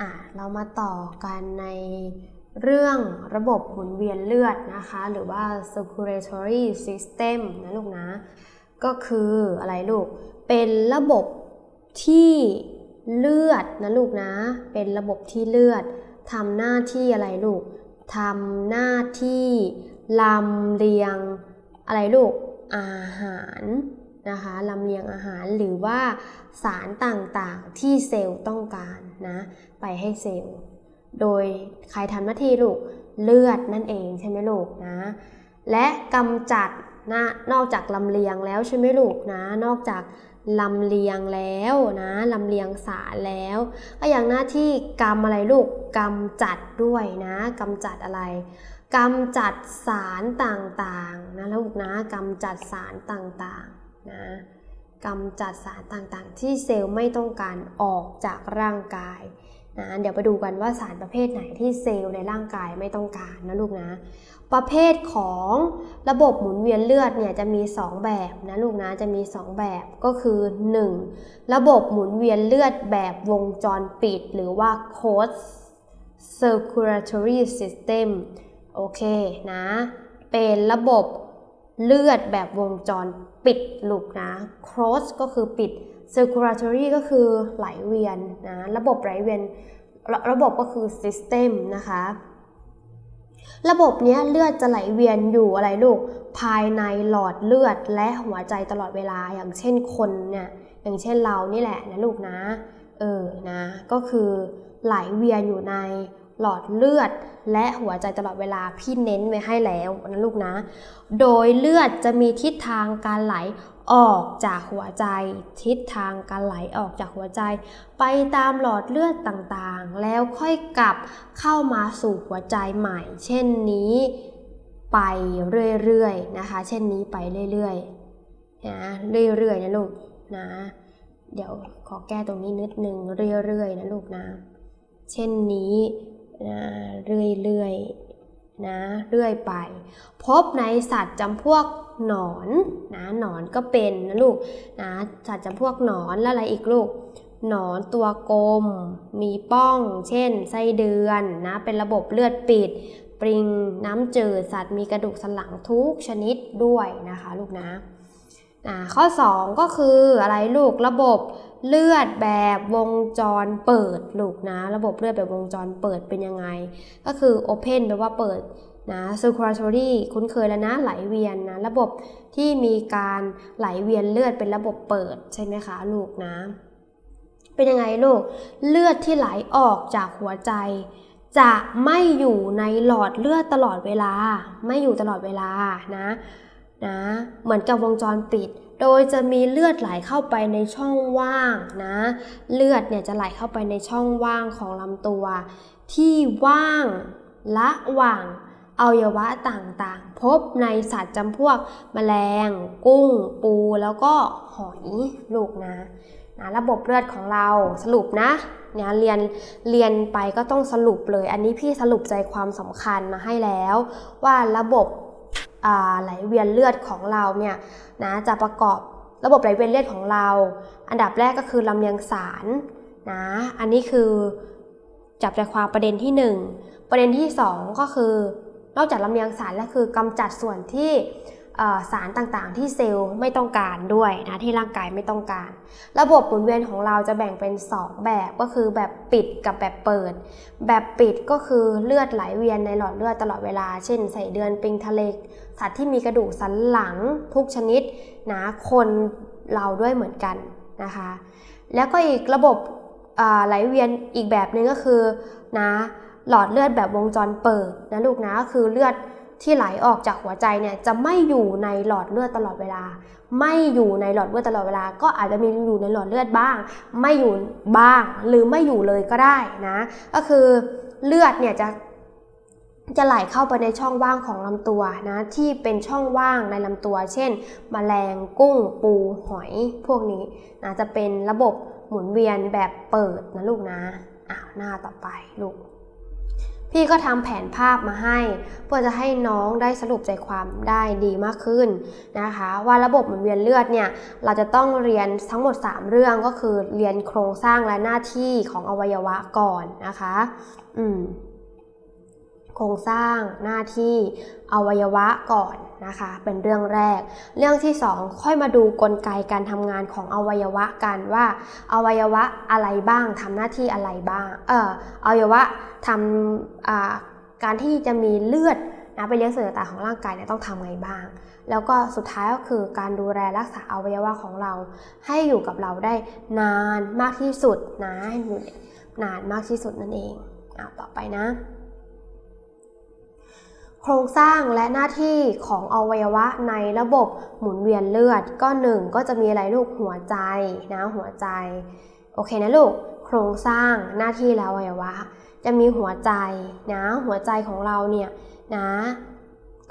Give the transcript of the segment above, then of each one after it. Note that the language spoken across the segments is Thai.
อะเรามาต่อกันในเรื่องระบบหมุนเวียนเลือดนะคะ หรือว่า circulatory system นะลูกนะ ก็คืออะไรลูก เป็นระบบที่เลือดนะลูกนะ เป็นระบบที่เลือดทำหน้าที่อะไรลูกทำหน้าที่ลำเลียงอะไรลูกอาหาร นะคะลำเลียงอาหารหรือว่าสารต่างๆที่เซลล์ต้องการนะไปให้เซลล์ โดยใครทำหน้าที่ลูกเลือดนั่นเองใช่ไหมลูกนะ และกำจัดนะนอกจากลำเลียงแล้วใช่ไหมลูกนะ นอกจากลำเลียงแล้วนะลำเลียงสารแล้ว ก็อย่างหน้าที่กำอะไรลูกกำจัดด้วยนะกำจัดอะไรกำจัดสารต่างๆนะลูกนะกำจัดสารต่างๆ นะกำจัดสารต่างๆ ที่เซลล์ไม่ต้องการออกจากร่างกายนะเดี๋ยวไปดูกันว่าสารประเภทไหนที่เซลล์ในร่างกายไม่ต้องการนะลูกนะ ประเภทของระบบหมุนเวียนเลือดเนี่ยจะมี 2 แบบนะลูกนะจะมี 2 แบบก็คือ 1. ระบบหมุนเวียนเลือดแบบวงจรปิด หรือว่า closed circulatory system โอเคนะ เป็นระบบเลือดแบบวงจร ปิดลูกนะ close ก็คือปิด circulatory ก็คือไหลเวียนนะ ระบบไหลเวียนระระบบก็คือ system นะคะ ระบบเนี้ยเลือดจะไหลเวียนอยู่อะไรลูก ภายในหลอดเลือดและหัวใจตลอดเวลา อย่างเช่นคนเนี่ย อย่างเช่นเรานี่แหละนะลูกนะ เออ นะ ก็คือไหลเวียนอยู่ใน หลอดเลือด และหัวใจตลอดเวลาพี่เน้นไว้ให้แล้วนะลูกนะ โดยเลือดจะมีทิศทางการไหลออกจากหัวใจ ทิศทางการไหลออกจากหัวใจ ไปตามหลอดเลือดต่างๆ แล้วค่อยกลับเข้ามาสู่หัวใจใหม่ เช่นนี้ไปเรื่อยๆนะคะ เช่นนี้ไปเรื่อยๆนะเรื่อยๆนะลูกนะเดี๋ยวขอแก้ตรงนี้นิดนึงเรื่อยๆนะลูกนะ เช่นนี้ เรื่อยๆนะเรื่อยไป พบในสัตว์จำพวกหนอนนะหนอนก็เป็นนะลูกนะสัตว์จำพวกหนอนแล้วอะไรอีกลูกหนอนตัวกลม มีป้อง เช่น ไส้เดือนนะ เป็นระบบเลือดปิด ปริง น้ำจืด สัตว์มีกระดูกสันหลังทุกชนิดด้วยนะคะ ลูกนะ ข้อ 2 ก็คืออะไรลูกระบบเลือดแบบวงจรเปิดลูกนะ ระบบเลือดแบบวงจรเปิดเป็นยังไง ก็คือ open แปลว่าเปิดนะ circulatory คุ้นเคยแล้วนะไหลเวียนนะ ระบบที่มีการไหลเวียนเลือดเป็นระบบเปิดใช่ไหมคะลูกนะ เป็นยังไงลูกเลือดที่ไหลออกจากหัวใจ จะไม่อยู่ในหลอดเลือดตลอดเวลา ไม่อยู่ตลอดเวลานะ นะเหมือนกับวงจรปิด โดยจะมีเลือดไหลเข้าไปในช่องว่างนะเลือดเนี่ยจะไหลเข้าไปในช่องว่างของลำตัว ที่ว่างระหว่างอวัยวะต่างๆ พบในสัตว์จำพวกแมลง กุ้ง ปูแล้วก็หอยลูกนะนะระบบเลือดของเราสรุปนะเนี่ยเรียนเรียนไปก็ต้องสรุปเลย อันนี้พี่สรุปใจความสำคัญมาให้แล้ว ว่าระบบ ไหลเวียนเลือดของเราเนี่ยนะจะประกอบระบบไหลเวียนเลือดของเรา อันดับแรกก็คือลำเลียงสารนะอันนี้คือจับใจความประเด็นที่หนึ่งประเด็นที่สองก็คือนอกจากลำเลียงสารแล้วคือกำจัดส่วนที่สารต่างๆ ที่เซลล์ไม่ต้องการด้วยนะที่ร่างกายไม่ต้องการ ระบบหมุนเวียนของเราจะแบ่งเป็น 2 แบบก็คือแบบปิดกับแบบเปิด แบบปิดก็คือเลือดไหลเวียนในหลอดเลือดตลอดเวลา เช่น ใส่เดือนปิงทะเล สัตว์ที่มีกระดูกสันหลังทุกชนิดนะคนเราด้วยเหมือนกันนะคะ แล้วก็อีกระบบไหลเวียนอีกแบบหนึ่งก็คือนะหลอดเลือดแบบวงจรเปิดนะลูกนะก็คือเลือดที่ไหลออกจากหัวใจเนี่ยจะไม่อยู่ในหลอดเลือดตลอดเวลา ไม่อยู่ในหลอดเลือดตลอดเวลา ก็อาจจะมีอยู่ในหลอดเลือดบ้าง ไม่อยู่บ้างหรือไม่อยู่เลยก็ได้นะ ก็คือเลือดเนี่ยจะ จะไหลเข้าไปในช่องว่างของลำตัวนะที่เป็นช่องว่างในลำตัว เช่นแมลงกุ้งปูหอยพวกนี้นะจะเป็นระบบหมุนเวียนแบบเปิดนะลูกนะอ้าวหน้าต่อไปลูกพพี่ก็ทำแผนภาพมาให้ เพื่อจะให้น้องได้สรุปใจความได้ดีมากขึ้นนะคะ ว่าระบบหมุนเวียนเลือดเนี่ยเราจะต้องเรียนทั้งหมด 3 เรื่องก็คือเรียนโครงสร้างและหน้าที่ของอวัยวะก่อนนะคะ อืม โครงสร้างหน้าที่อวัยวะก่อนนะคะ เป็นเรื่องแรก เรื่องที่ 2 ค่อยมาดูกลไกการทำงานของอวัยวะกันว่า อวัยวะอะไรบ้างทำหน้าที่อะไรบ้างเอออวัยวะทำการที่จะมีเลือดนะไปเลี้ยงส่วนต่างๆของร่างกายเนี่ยต้องทำไงบ้าง แล้วก็สุดท้ายก็คือการดูแลรักษาอวัยวะของเรา ให้อยู่กับเราได้นานมากที่สุดนะอยู่นานมากที่สุดนั่นเองอ่าต่อไปนะ โครงสร้างและหน้าที่ของอวัยวะในระบบหมุนเวียนเลือดก็หนึ่งก็จะมีอะไรลูกหัวใจนะหัวใจ โอเคนะลูก โครงสร้างหน้าที่และอวัยวะ จะมีหัวใจนะหัวใจของเราเนี่ยนะ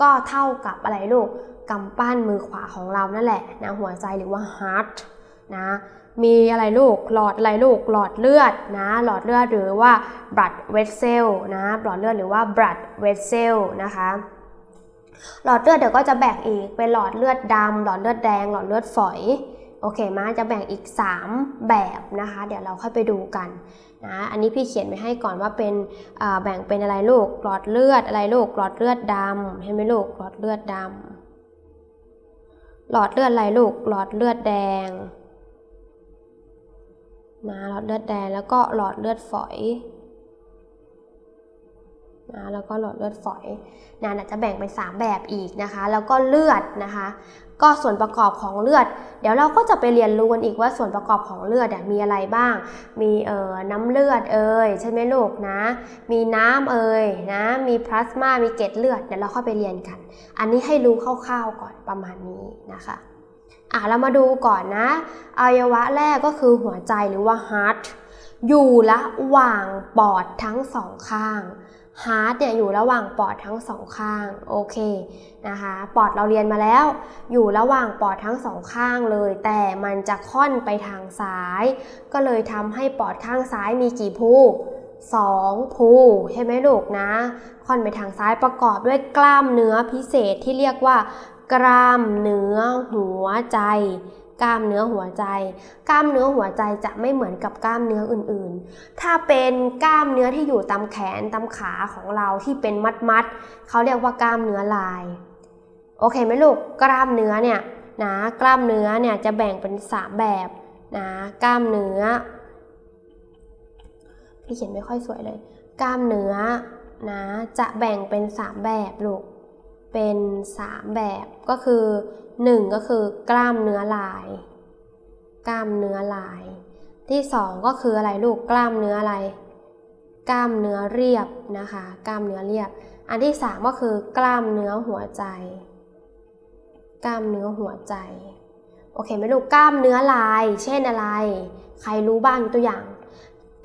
ก็เท่ากับอะไรลูกกำปั้นมือขวาของเรานั่นแหละนะหัวใจหรือว่า heart นะ มีอะไรลูก หลอดอะไรลูก หลอดเลือดนะ หลอดเลือดหรือว่า blood vessel นะ หลอดเลือดหรือว่า blood vessel นะคะ หลอดเลือดเดี๋ยวก็จะแบ่งอีก เป็นหลอดเลือดดำหลอดเลือดแดง หลอดเลือดฝอย โอเคมาจะแบ่งอีก 3 แบบนะคะ เดี๋ยวเราค่อยไปดูกันนะ อันนี้พี่เขียนไว้ให้ก่อนว่าเป็นแบ่งเป็นอะไรลูก หลอดเลือดอะไรลูก หลอดเลือดดำเห็นไหมลูก หลอดเลือดดำหลอดเลือดอะไรลูก หลอดเลือดแดง นะหลอดเลือดแดงแล้วก็หลอดเลือดฝอยนะแล้วก็หลอดเลือดฝอยนะจะแบ่งเป็น 3 แบบอีกนะคะ แล้วก็เลือดนะคะ ก็ส่วนประกอบของเลือด เดี๋ยวเราก็จะไปเรียนรู้กันอีกว่าส่วนประกอบของเลือดมีอะไรบ้าง มีเอ่อน้ำเลือดเอ่ยใช่ไหมลูกนะ มีน้ำเอ่ยนะ มีพลาสมา มีเกล็ดเลือด เดี๋ยวเราค่อยไปเรียนกัน อันนี้ให้รู้คร่าวๆก่อนประมาณนี้นะคะ อะเรามาดูก่อนนะอวัยวะแรกก็คือหัวใจหรือว่า heart อยู่ระหว่างปอดทั้งสองข้าง heart เนี่ยอยู่ระหว่างปอดทั้งสองข้างโอเคนะคะปอดเราเรียนมาแล้ว อยู่ระหว่างปอดทั้งสองข้างเลย แต่มันจะค่อนไปทางซ้าย ก็เลยทำให้ปอดข้างซ้ายมีกี่ภูสองภูใช่ไหมลูกนะ ค่อนไปทางซ้ายประกอบด้วยกล้ามเนื้อพิเศษที่เรียกว่า กล้ามเนื้อหัวใจ กล้ามเนื้อหัวใจ กล้ามเนื้อหัวใจจะไม่เหมือนกับกล้ามเนื้ออื่นๆ ถ้าเป็นกล้ามเนื้อที่อยู่ตามแขนตามขาของเราที่เป็นมัดๆเขาเรียกว่ากล้ามเนื้อลาย โอเคไหมลูก กล้ามเนื้อเนี่ยนะกล้ามเนื้อเนี่ยจะแบ่งเป็น 3 แบบนะกล้ามเนื้อพี่เขียนไม่ค่อยสวยเลย กล้ามเนื้อนะจะแบ่งเป็น 3 แบบลูก เป็น 3 แบบก็คือ 1 ก็คือกล้ามเนื้อลาย กล้ามเนื้อลาย ที่ 2 ก็คืออะไรลูกกล้ามเนื้ออะไร กล้ามเนื้อเรียบนะคะ กล้ามเนื้อเรียบ อันที่ 3 ก็คือกล้ามเนื้อหัวใจ กล้ามเนื้อหัวใจโอเคไหมลูกกล้ามเนื้อลาย เช่นอะไร ใครรู้บ้างตัวอย่าง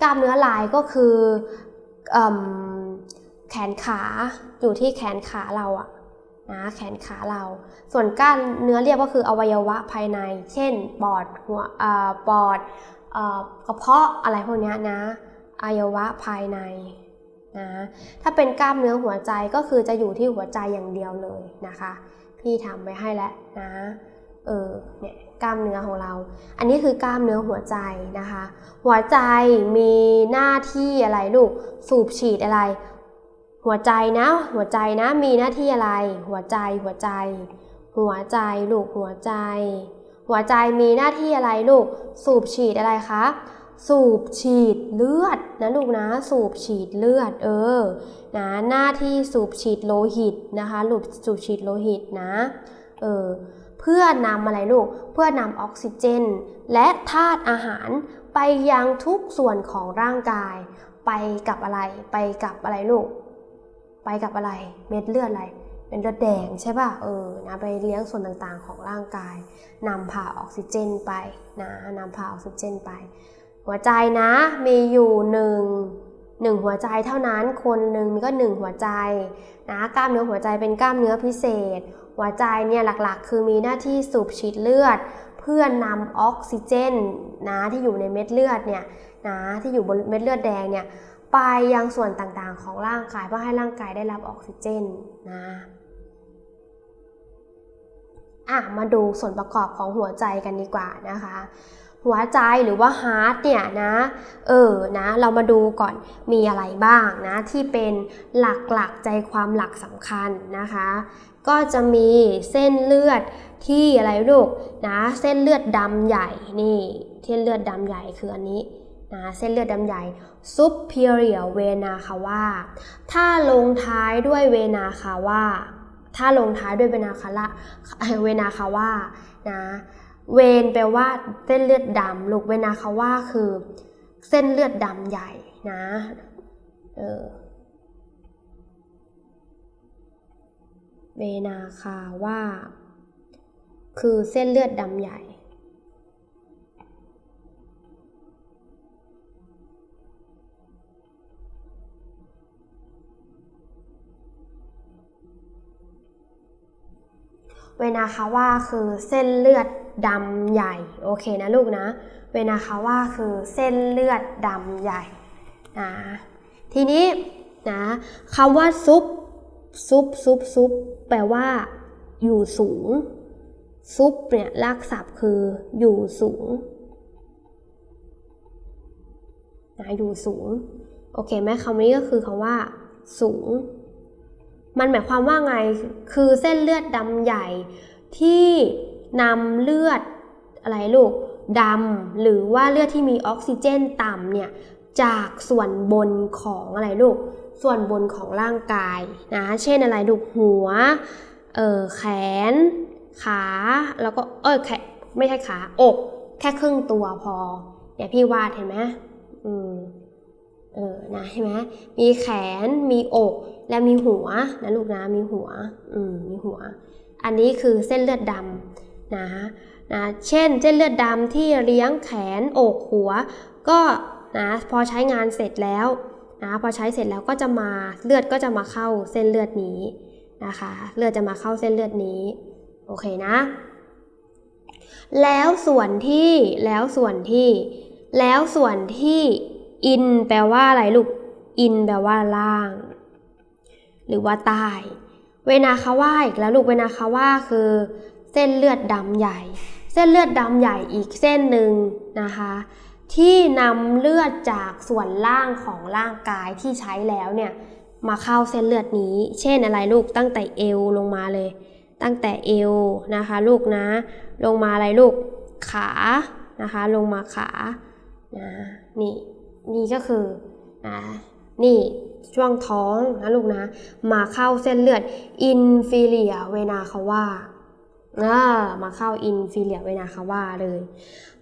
กล้ามเนื้อลายก็คือแขนขาอยู่ที่แขนขาเราอะ นะแขนขาเรา ส่วนก้านเนื้อเรียบก็คืออวัยวะภายใน เช่น ปอดหัวปอดกระเพาะอะไรพวกนี้นะอวัยวะภายในนะถ้าเป็นกล้ามเนื้อหัวใจก็คือจะอยู่ที่หัวใจอย่างเดียวเลยนะคะ พี่ทำไว้ให้แล้วนะเออเนี่ยกล้ามเนื้อของเรา อันนี้คือกล้ามเนื้อหัวใจนะคะ หัวใจมีหน้าที่อะไรลูกสูบฉีดอะไร หัวใจนะ หัวใจนะมีหน้าที่อะไร หัวใจหัวใจ หัวใจลูกหัวใจ หัวใจมีหน้าที่อะไรลูก สูบฉีดอะไรคะสูบฉีดเลือดนะลูกนะ สูบฉีดเลือด เออนะหน้าที่สูบฉีดโลหิตนะคะลูกสูบฉีดโลหิตนะเออเพื่อนำอะไรลูก เพื่อนำออกซิเจน และธาตุอาหารไปยังทุกส่วนของร่างกาย ไปกับอะไร ไปกับอะไรลูก ไปกับอะไรเม็ดเลือดอะไร เป็นเลือดแดงใช่ป่ะเออนะไปเลี้ยงส่วนต่างๆของร่างกายนำผ่าออกซิเจนไปนะนำผ่าออกซิเจนไป หัวใจนะมีอยู่หนึ่งหนึ่งหัวใจเท่านั้นคนหนึ่งมีก็หนึ่งหัวใจนะกล้ามเนื้อหัวใจเป็นกล้ามเนื้อพิเศษ หัวใจเนี่ยหลักๆ คือมีหน้าที่สูบฉีดเลือด เพื่อนำออกซิเจนนะที่อยู่ในเม็ดเลือดเนี่ยนะที่อยู่บนเม็ดเลือดแดงเนี่ย ไปยังส่วนต่างๆของร่างกายเพื่อให้ร่างกายได้รับออกซิเจนนะอะมาดูส่วนประกอบของหัวใจกันดีกว่านะคะ หัวใจหรือว่าฮาร์ดเนี่ยนะเออนะเรามาดูก่อนมีอะไรบ้างนะที่เป็นหลักๆใจความหลักสำคัญนะคะ ก็จะมีเส้นเลือดที่อะไรลูกนะเส้นเลือดดำใหญ่นี่เส้นเลือดดำใหญ่คืออันนี้นะเส้นเลือดดำใหญ่ superior vena cava ถ้าลงท้ายด้วย vena cava ถ้าลงท้ายด้วยเวนาคาระเวนาคาว่านะ เวนแปลว่าเส้นเลือดดำลูกเวนาคาว่าคือ เส้นเลือดดำใหญ่นะเออเวนาคาว่า คือเส้นเลือดดำใหญ่ เวนาคาว่าคือเส้นเลือดดำใหญ่ โอเคนะลูกนะ เวนาคาว่าคือเส้นเลือดดำใหญ่นะทีนี้นะคำว่าซุปซุปซุปซุปแปลว่า อยู่สูง ซุปเนี่ยลากศัพท์คืออยู่สูงนะอยู่สูง โอเคไหมคำนี้ก็คือคำว่า สูง มันหมายความว่าไง คือเส้นเลือดดำใหญ่ที่นำเลือดอะไรลูกดำหรือว่าเลือดที่มีออกซิเจนต่ำเนี่ยจากส่วนบนของอะไรลูก ส่วนบนของร่างกายนะ เช่นอะไรลูกหัวเออแขน ขาแล้วก็เออแขไม่ใช่ขาอก แค่ครึ่งตัวพอ เดี๋ยวพี่วาดเห็นไหมอืม เออนะใช่ไหมมีแขนมีอกและมีหัวนะลูกนะมีหัวอืมมีหัว อันนี้คือเส้นเลือดดำนะนะเช่นเส้นเลือดดำที่เลี้ยงแขนอกหัว ก็นะพอใช้งานเสร็จแล้วนะพอใช้เสร็จแล้วก็จะมาเลือดก็จะมาเข้าเส้นเลือดนี้นะคะ เลือดจะมาเข้าเส้นเลือดนี้โอเคนะ แล้วส่วนที่แล้วส่วนที่ แล้วส่วนที่ อินแปลว่าอะไรลูก อินแปลว่าล่าง หรือว่าใต้ เวนาคาว่าอีกแล้วลูกเวนาคาว่าคือ เส้นเลือดดำใหญ่ เส้นเลือดดำใหญ่อีกเส้นหนึ่งนะคะ ที่นำเลือดจากส่วนล่างของร่างกายที่ใช้แล้วเนี่ยมาเข้าเส้นเลือดนี้ เช่นอะไรลูกตั้งแต่เอวลงมาเลย ตั้งแต่เอวนะคะ ลูกนะ ลงมาอะไรลูกขานะคะ ลงมาขานะนี่ นี่ก็คือนะนี่ช่วงท้องนะลูกนะ มาเข้าเส้นเลือดอินฟิเลียเวนาคาว่าอ่ามาเข้าอินฟิเลียเวนาคาว่าเลย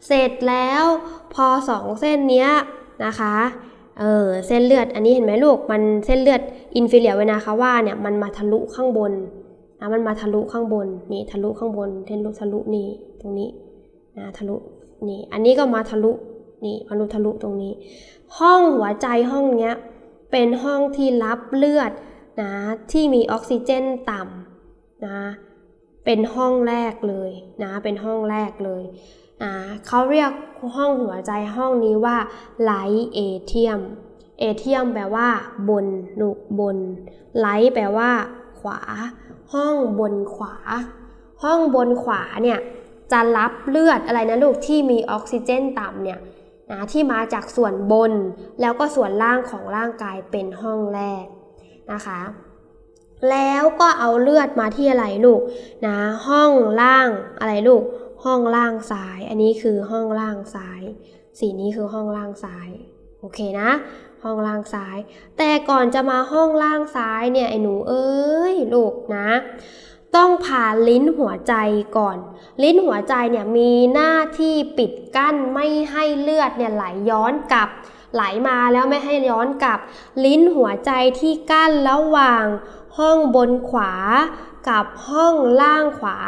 เสร็จแล้วพอสองเส้นเนี้ยนะคะเออเส้นเลือดอันนี้เห็นไหมลูกมันเส้นเลือดอินฟิเลียเวนาคาว่าเนี่ยมันมาทะลุข้างบนนะมันมาทะลุข้างบนนี่ทะลุข้างบนเทะลุทะลุนี่ตรงนี้นะทะลุนี่อันนี้ก็มาทะลุ นี่มาทะลุทะลุตรงนี้ ห้องหัวใจห้องเนี้ยเป็นห้องที่รับเลือดนะที่มีออกซิเจนต่ำนะเป็นห้องแรกเลยนะเป็นห้องแรกเลยนะเขาเรียกห้องหัวใจห้องนี้ว่าไลท์เอเทียมเอเทียมแปลว่าบนลูกบนไลท์แปลว่า ขวา ห้องบนขวา ห้องบนขวาเนี่ยจะรับเลือดอะไรนะลูกที่มีออกซิเจนต่ำเนี่ย นะที่มาจากส่วนบนแล้วก็ส่วนล่างของร่างกายเป็นห้องแรกนะคะ แล้วก็เอาเลือดมาที่อะไรลูกนะห้องล่างอะไรลูกห้องล่างซ้าย อันนี้คือห้องล่างซ้าย สีนี้คือห้องล่างซ้ายโอเคนะ ห้องล่างซ้าย แต่ก่อนจะมาห้องล่างซ้ายเนี่ยไอ้หนูเอ้ยลูกนะ ต้องผ่านลิ้นหัวใจก่อน ลิ้นหัวใจเนี่ยมีหน้าที่ปิดกั้นไม่ให้เลือดเนี่ยไหลย้อนกลับ ไหลมาแล้วไม่ให้ย้อนกลับ ลิ้นหัวใจที่กั้นระหว่าง ห้องบนขวากับห้องล่างขวา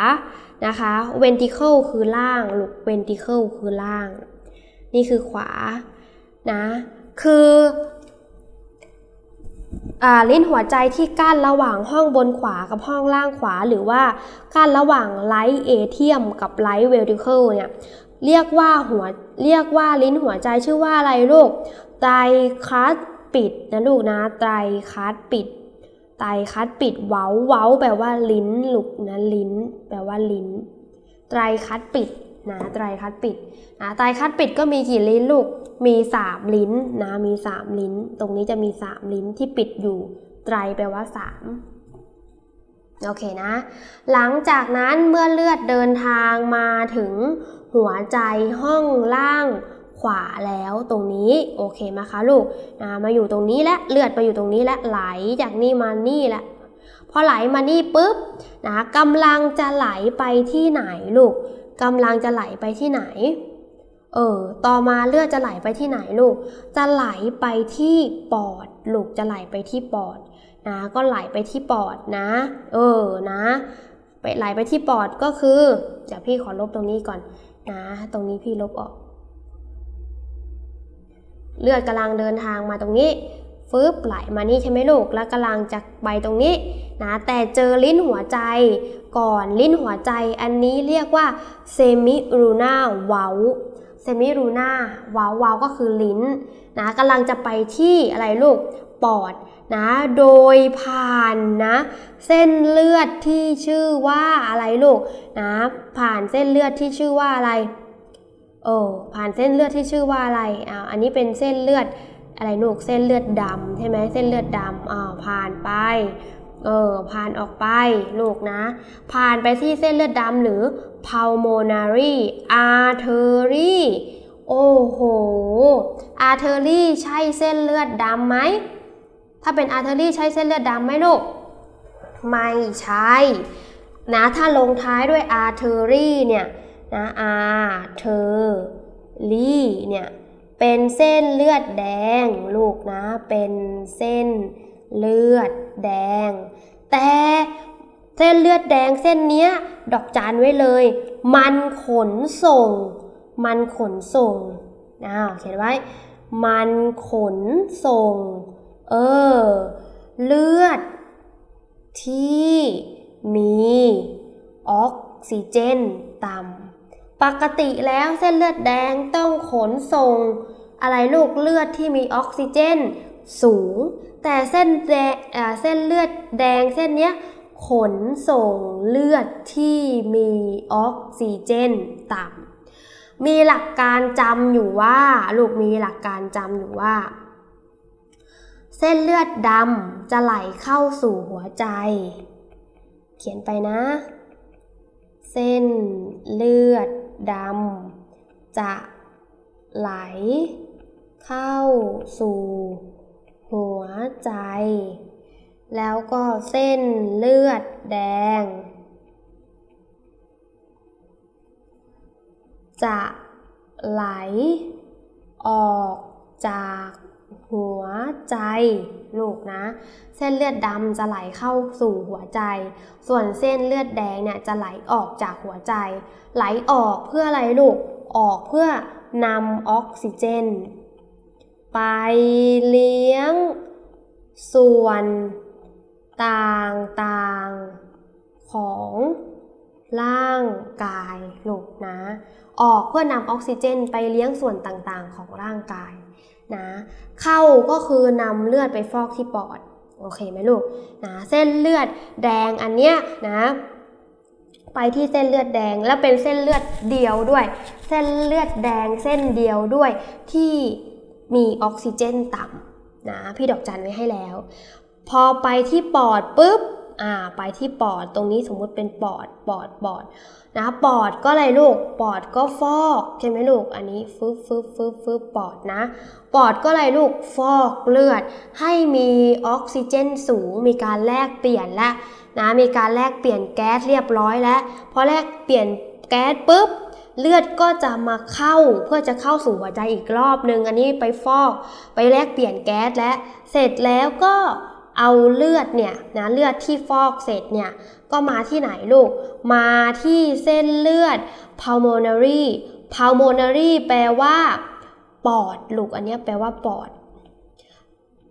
นะคะ ventricle คือล่างลูก ventricle คือล่าง นี่คือขวานะ คือ ลิ้นหัวใจที่กั้นระหว่างห้องบนขวากับห้องล่างขวา หรือว่ากั้นระหว่างไลท์เอเทียมกับไลท์เวลติเคิลเนี่ยเรียกว่าหัวเรียกว่าลิ้นหัวใจชื่อว่าอะไรลูกไดคัสปิดนะลูกนะไตคัดปิดไตคัดปิดเว้าเว้าแปลว่าลิ้นลูกนะลิ้น แปลว่าลิ้นไตคัดปิด นะไตรคัดปิดนะไตรคัดปิดก็มีกี่ลิ้นลูก มีสามลิ้นนะมีสามลิ้น ตรงนี้จะมีสามลิ้นที่ปิดอยู่ไตรแปลว่าสามโอเคนะ หลังจากนั้นเมื่อเลือดเดินทางมาถึงหัวใจห้องล่างขวาแล้วตรงนี้โอเคไหมคะลูกนะมาอยู่ตรงนี้และเลือดมาอยู่ตรงนี้และไหลจากนี่มานี่และพอไหลมานี่ปุ๊บนะกำลังจะไหลไปที่ไหนลูก กำลังจะไหลไปที่ไหน เออ ต่อมาเลือดจะไหลไปที่ไหนลูก จะไหลไปที่ปอด ลูกจะไหลไปที่ปอดนะ ก็ไหลไปที่ปอดนะ เออ นะ ไปไหลไปที่ปอดก็คือ เดี๋ยวพี่ขอลบตรงนี้ก่อนนะ ตรงนี้พี่ลบออก เลือดกำลังเดินทางมาตรงนี้ ฟืบไหลมานี่ใช่ไหมลูก แล้วกำลังจะไปตรงนี้นะแต่เจอลิ้นหัวใจก่อนลิ้นหัวใจ อันนี้เรียกว่าเซมิรูนาเว้าเซมิรูนาเวาเว้าก็คือลิ้นนะกำลังจะไปที่อะไรลูกปอดนะโดยผ่านนะเส้นเลือดที่ชื่อว่าอะไรลูกนะผ่านเส้นเลือดที่ชื่อว่าอะไรเออผ่านเส้นเลือดที่ชื่อว่าอะไรอ่าอันนี้เป็นเส้นเลือด อะไรลูกเส้นเลือดดำใช่ไหมเส้นเลือดดำอ่าผ่านไปเออผ่านออกไปลูกนะ ผ่านไปที่เส้นเลือดดำหรือ pulmonary artery โอ้โห artery ใช่เส้นเลือดดำไหม ถ้าเป็น artery ใช่เส้นเลือดดำไหมลูก ไม่ใช่นะถ้าลงท้ายด้วย artery เนี่ยนะ artery เนี่ย เป็นเส้นเลือดแดง ลูกนะ เป็นเส้นเลือดแดง แต่เส้นเลือดแดงเส้นเนี้ย ดอกจานไว้เลย มันขนส่ง มันขนส่งนะเขียนไว้ มันขนส่ง เออ เลือด ที่มีออกซิเจนต่ำ ปกติแล้วเส้นเลือดแดงต้องขนส่ง อะไรลูกเลือดที่มีออกซิเจนสูง แต่เส้นแดงเส้นเลือดแดงเส้นเนี้ยขนส่งเลือดที่มีออกซิเจนต่ำมีหลักการจำอยู่ว่า ลูกมีหลักการจำอยู่ว่า เส้นเลือดดำจะไหลเข้าสู่หัวใจ เขียนไปนะ เส้นเลือด ดำจะไหล เข้าสู่ หัวใจ แล้วก็เส้นเลือดแดง จะไหล ออกจาก หัวใจลูกนะ เส้นเลือดดำจะไหลเข้าสู่หัวใจ ส่วนเส้นเลือดแดงเนี่ยจะไหลออกจากหัวใจ ไหลออกเพื่ออะไรลูก ออกเพื่อนำออกซิเจน ไปเลี้ยง ส่วนต่างๆของร่างกายลูกนะ ออกเพื่อนำออกซิเจน ไปเลี้ยงส่วนต่างๆของร่างกาย นะเข้าก็คือนำเลือดไปฟอกที่ปอดโอเคไหมลูกนะเส้นเลือดแดงอันเนี้ยนะไปที่เส้นเลือดแดงแล้วเป็นเส้นเลือดเดียวด้วย เส้นเลือดแดงเส้นเดียวด้วยที่มีออกซิเจนต่ำนะพี่ดอกจันไว้ให้แล้ว พอไปที่ปอดปุ๊บ อ่าไปที่ปอดตรงนี้สมมุติเป็นปอดปอดปอดนะปอดก็อะไรลูกปอดก็ฟอกใช่ไหมลูกอันนี้ฟึบฟึบฟึบฟึบปอดนะ ปอดก็อะไรลูกฟอกเลือด ให้มีออกซิเจนสูง มีการแลกเปลี่ยนและนะมีการแลกเปลี่ยนแก๊สเรียบร้อยแล้วพอแลกเปลี่ยนแก๊สปุ๊บเลือดก็จะมาเข้าเพื่อจะเข้าสู่หัวใจอีกรอบนึงอันนี้ไปฟอก ไปแลกเปลี่ยนแก๊สและ เสร็จแล้วก็ เอาเลือดเนี่ยนะเลือดที่ฟอกเสร็จเนี่ยก็มาที่ไหนลูก มาที่เส้นเลือด pulmonary pulmonary แปลว่า ปอดลูกอันนี้แปลว่าปอด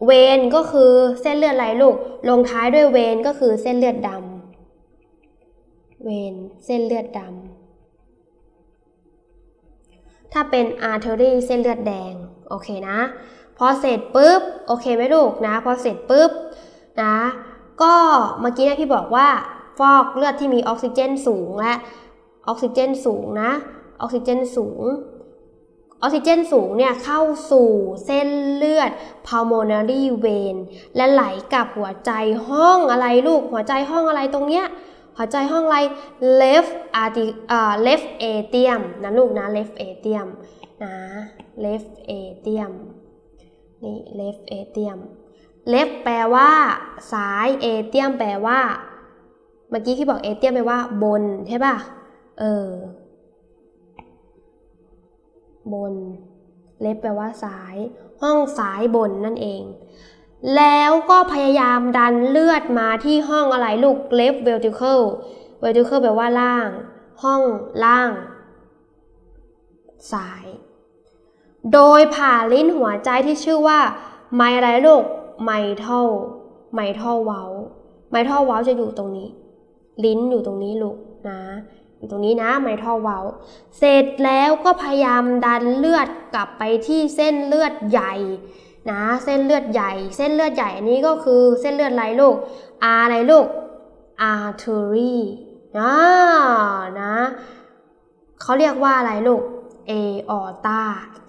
เวนก็คือเส้นเลือดอะไรลูก ลงท้ายด้วยเวนก็คือเส้นเลือดดำเวนเส้นเลือดดำถ้าเป็น artery เส้นเลือดแดง โอเคนะ พอเสร็จปุ๊บ โอเคไหมลูกนะ พอเสร็จปุ๊บ นะ ก็เมื่อกี้เนะพี่บอกว่าฟอกเลือดที่มีออกซิเจนสูงและออกซิเจนสูงนะ ออกซิเจนสูง ออกซิเจนสูงเนี่ยเข้าสู่เส้นเลือด pulmonary vein และไหลกับหัวใจห้องอะไรลูก หัวใจห้องอะไรตรงเนี้ย หัวใจห้องอะไร left arti อ่า left atrium นะลูกนะ left atrium นะ left atrium นี่ left atrium left แปลว่าซ้าย atrium แปลว่า เมื่อกี้ที่บอก atrium แปลว่า บนใช่ป่ะ เออ บน left แปลว่าซ้าย ห้องซ้ายบนนั่นเอง แล้วก็พยายามดันเลือดมาที่ห้องอะไรลูก left ventricle ventricle แปลว่าล่าง ห้องล่างซ้าย โดยผ่าลิ้นหัวใจที่ชื่อว่าไมอะไรลูก ไมทัลไมทัลเวลไมทัลเวลจะอยู่ตรงนี้ ลิ้นอยู่ตรงนี้ลูกนะอยู่ตรงนี้นะไมทัลเวลเสร็จแล้วก็พยายามดันเลือดกลับไปที่เส้นเลือดใหญ่นะเส้นเลือดใหญ่ เส้นเลือดใหญ่อันนี้ก็คือเส้นเลือดอะไรลูก R อะไรลูก artery นะนะเขาเรียกว่าอะไรลูก aorta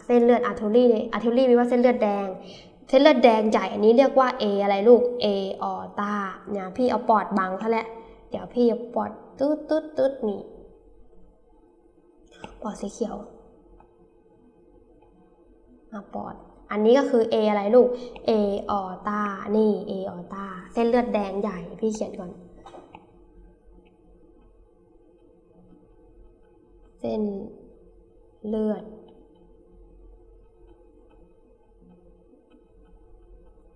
เส้นเลือด artery เนี่ย artery แปลว่าเส้นเลือดแดง เส้นเลือดแดงใหญ่อันนี้เรียกว่า A อะไรลูก aorta เนี่ยพี่เอาปอดบังซะแล้วเดี๋ยวพี่เอาปอดตืดตืดตืดนี่ปอดสีเขียวอะปอด อันนี้ก็คือ A อะไรลูก A ออตานี่ A ออตาเส้นเลือดแดงใหญ่พี่เขียนก่อน เส้นเลือด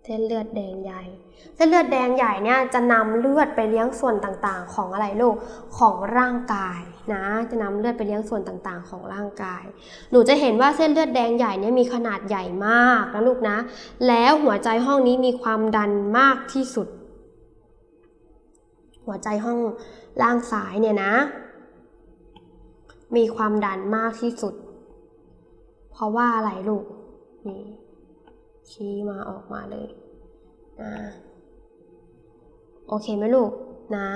เส้นเลือดแดงใหญ่ เส้นเลือดแดงใหญ่เนี่ยจะนำเลือดไปเลี้ยงส่วนต่างๆ ของอะไรลูก ของร่างกายนะ จะนำเลือดไปเลี้ยงส่วนต่างๆ ของร่างกาย หนูจะเห็นว่าเส้นเลือดแดงใหญ่เนี่ยมีขนาดใหญ่มากนะลูกนะ แล้วหัวใจห้องนี้มีความดันมากที่สุด หัวใจห้องล่างซ้ายเนี่ยนะ มีความดันมากที่สุด เพราะว่าอะไรลูกนี่ ชี้มาออกมาเลยนะโอเคไหมลูกนะ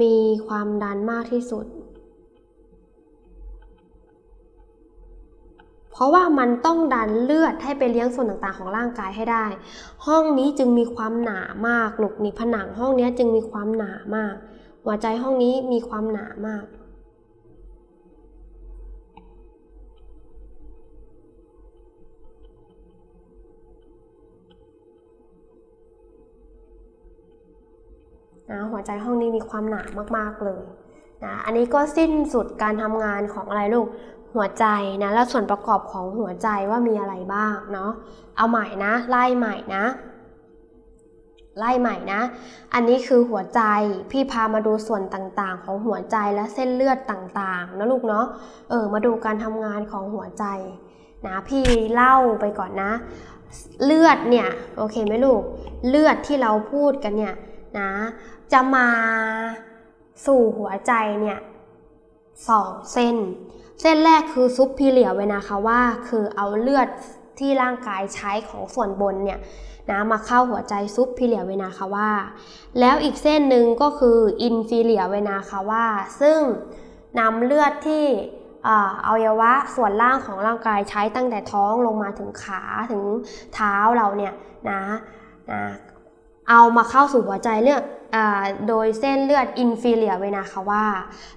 มีความดันมากที่สุด เพราะว่ามันต้องดันเลือดให้ไปเลี้ยงส่วนต่างๆ ของร่างกายให้ได้ ห้องนี้จึงมีความหนามากลูกนี่ผนังห้องนี้จึงมีความหนามาก หัวใจห้องนี้มีความหนามาก นะหัวใจห้องนี้มีความหนามากๆเลยนะอันนี้ก็สิ้นสุดการทำงานของอะไรลูกหัวใจนะแล้วส่วนประกอบของหัวใจว่ามีอะไรบ้างเนาะเอาใหม่นะ ไล่ใหม่นะ ไล่ใหม่นะ อันนี้คือหัวใจพี่พามาดูส่วนต่างๆ ของหัวใจและเส้นเลือดต่างๆนะลูกเนาะเออมาดูการทำงานของหัวใจนะพี่เล่าไปก่อนนะ เลือดเนี่ยโอเคไหมลูกเลือดที่เราพูดกันเนี่ยนะ จะมาสู่หัวใจเนี่ยสองเส้น เส้นแรกคือซุปพีเลียเวนาคาว่าคือเอาเลือดที่ร่างกายใช้ของส่วนบนเนี่ยนะมาเข้าหัวใจซุปพีเลียเวนาคาว่าแล้วอีกเส้นหนึ่งก็คืออินฟิเลียเวนาคาว่าซึ่งนำเลือดที่อาอวัยวะส่วนล่างของร่างกายใช้ตั้งแต่ท้องลงมาถึงขาถึงเท้าเราเนี่ยนะนะ เอามาเข้าสู่หัวใจเลือดอ่าโดยเส้นเลือดอินฟิเลียเวนาคาว่า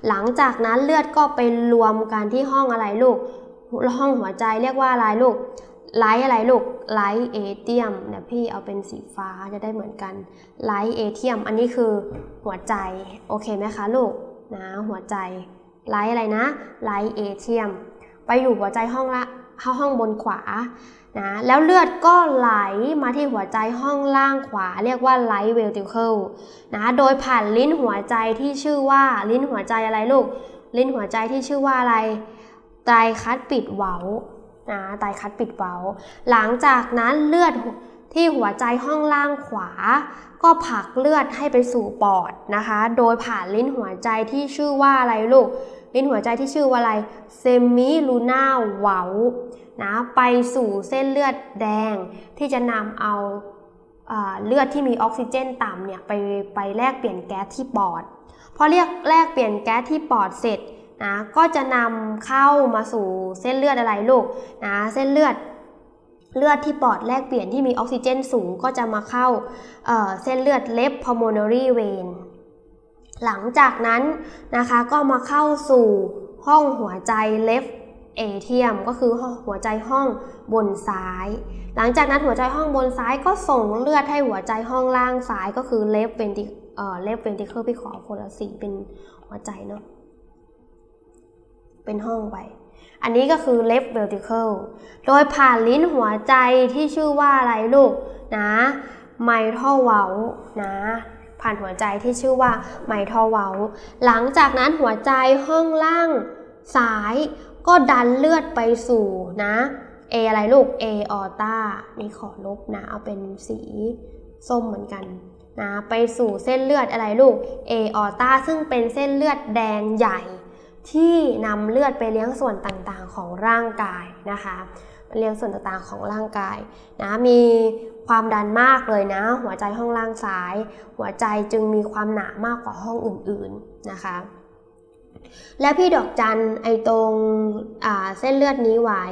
หลังจากนั้นเลือดก็ไปรวมกันที่ห้องอะไรลูก ห้องหัวใจเรียกว่าอะไรลูกไลท์อะไรลูกไลท์เอเทียมเดี๋ยวพี่เอาเป็นสีฟ้าจะได้เหมือนกันไลท์เอเทียมอันนี้คือหัวใจ โอเคไหมคะลูกนะหัวใจไลท์อะไรนะไลท์เอเทียมไปอยู่หัวใจห้องละเข้าห้องบนขวา นะแล้วเลือดก็ไหลมาที่หัวใจห้องล่างขวา เรียกว่าไลท์เวลติเคิลนะโดยผ่านลิ้นหัวใจที่ชื่อว่าลิ้นหัวใจอะไรลูก ลิ้นหัวใจที่ชื่อว่าอะไรไตคัดปิดเว้านะไตคัดปิดเว้า หลังจากนั้นเลือดที่หัวใจห้องล่างขวา ก็ผลักเลือดให้ไปสู่ปอดนะคะ โดยผ่านลิ้นหัวใจที่ชื่อว่าอะไรลูก ลิ้นหัวใจที่ชื่อว่าอะไรเซมิลูน่าเว้า นะไปสู่เส้นเลือดแดงที่จะนำเอาเลือดที่มีออกซิเจนต่ำเนี่ยไปไปแลกเปลี่ยนแก๊สที่ปอดพอเรียกแลกเปลี่ยนแก๊สที่ปอดเสร็จนะก็จะนำเข้ามาสู่เส้นเลือดอะไรลูกนะเส้นเลือดเลือดที่ปอดแลกเปลี่ยนที่มีออกซิเจนสูงก็จะมาเข้าเเส้นเลือด left pulmonary vein หลังจากนั้นนะคะก็มาเข้าสู่ห้องหัวใจ left atrium ก็คือหัวใจห้องบนซ้าย หลังจากนั้นหัวใจห้องบนซ้ายก็ส่งเลือดให้หัวใจห้องล่างซ้ายก็คือ left ventricle เอ่อ left ventricle พี่ขอคนละสีเป็นหัวใจเนาะเป็นห้องไป อันนี้ก็คือ left ventricle โดยผ่านลิ้นหัวใจที่ชื่อว่าอะไรลูกนะ mitral valve นะผ่านหัวใจที่ชื่อว่า mitral valve หลังจากนั้นหัวใจห้องล่างซ้าย ก็ดันเลือดไปสู่นะ A อะไรลูก A aorta นี่ขอลบนะ เอาเป็นสีส้มเหมือนกันนะไปสู่เส้นเลือดอะไรลูก A aorta ซึ่งเป็นเส้นเลือดแดงใหญ่ ที่นำเลือดไปเลี้ยงส่วนต่างๆของร่างกายนะคะเลี้ยงส่วนต่างๆของร่างกายนะมีความดันมากเลยนะ หัวใจห้องล่างซ้าย หัวใจจึงมีความหนามากกว่าห้องอื่นๆนะคะ และพี่ดอกจันไอตรงเส้นเลือดนี้ไว้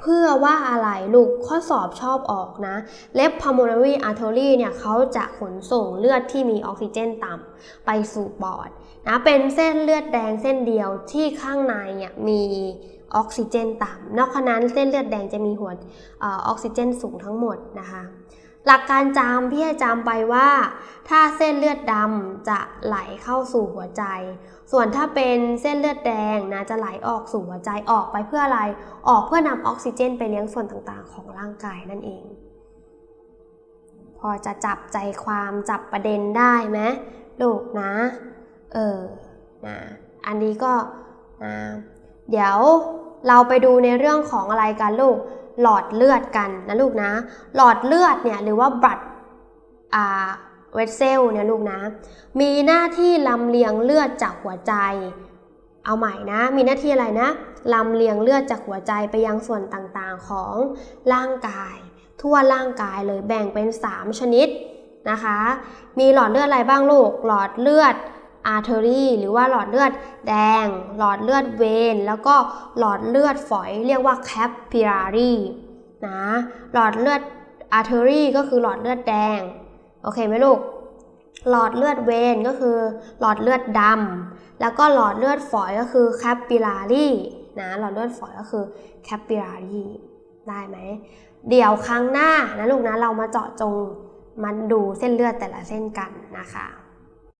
เพื่อว่าอะไรลูกข้อสอบชอบออกนะ left pulmonary artery เนี่ยเขาจะขนส่งเลือดที่มีออกซิเจนต่ำไปสู่ปอดนะเป็นเส้นเลือดแดงเส้นเดียวที่ข้างในเนี่ยมีออกซิเจนต่ำนอกจากนั้นเส้นเลือดแดงจะมีหัวออกซิเจนสูงทั้งหมดนะคะ หลักการจำพี่ให้จำไปว่า ถ้าเส้นเลือดดำจะไหลเข้าสู่หัวใจ ส่วนถ้าเป็นเส้นเลือดแดงนะจะไหลออกสู่หัวใจออกไปเพื่ออะไร ออกเพื่อนำออกซิเจนไปเลี้ยงส่วนต่างๆ ของร่างกายนั่นเอง พอจะจับใจความจับประเด็นได้ไหมลูกนะ เออนะอันนี้ก็นะเดี๋ยวเราไปดูในเรื่องของอะไรกันลูก หลอดเลือดกันนะลูกนะ หลอดเลือดเนี่ยหรือว่า blood อ่าเวสเซลเนี่ยลูกนะ มีหน้าที่ลำเลียงเลือดจากหัวใจ เอาใหม่นะ มีหน้าที่อะไรนะลำเลียงเลือดจากหัวใจไปยังส่วนต่างๆของร่างกาย ทั่วร่างกายเลยแบ่งเป็น 3 ชนิดนะคะ มีหลอดเลือดอะไรบ้างลูก หลอดเลือด อาร์เทอรี่หรือว่าหลอดเลือดแดง หลอดเลือดเวน แล้วก็หลอดเลือดฝอยเรียกว่าแคปพิลารีนะ หลอดเลือดอาร์เทอรี่ก็คือหลอดเลือดแดง โอเคไหมลูก หลอดเลือดเวนก็คือหลอดเลือดดำ แล้วก็หลอดเลือดฝอยก็คือแคปปิลารีนะ หลอดเลือดฝอยก็คือแคปปิลารีได้ไหม เดี๋ยวครั้งหน้านะลูกนะเรามาเจาะจงมันดูเส้นเลือดแต่ละเส้นกันนะคะ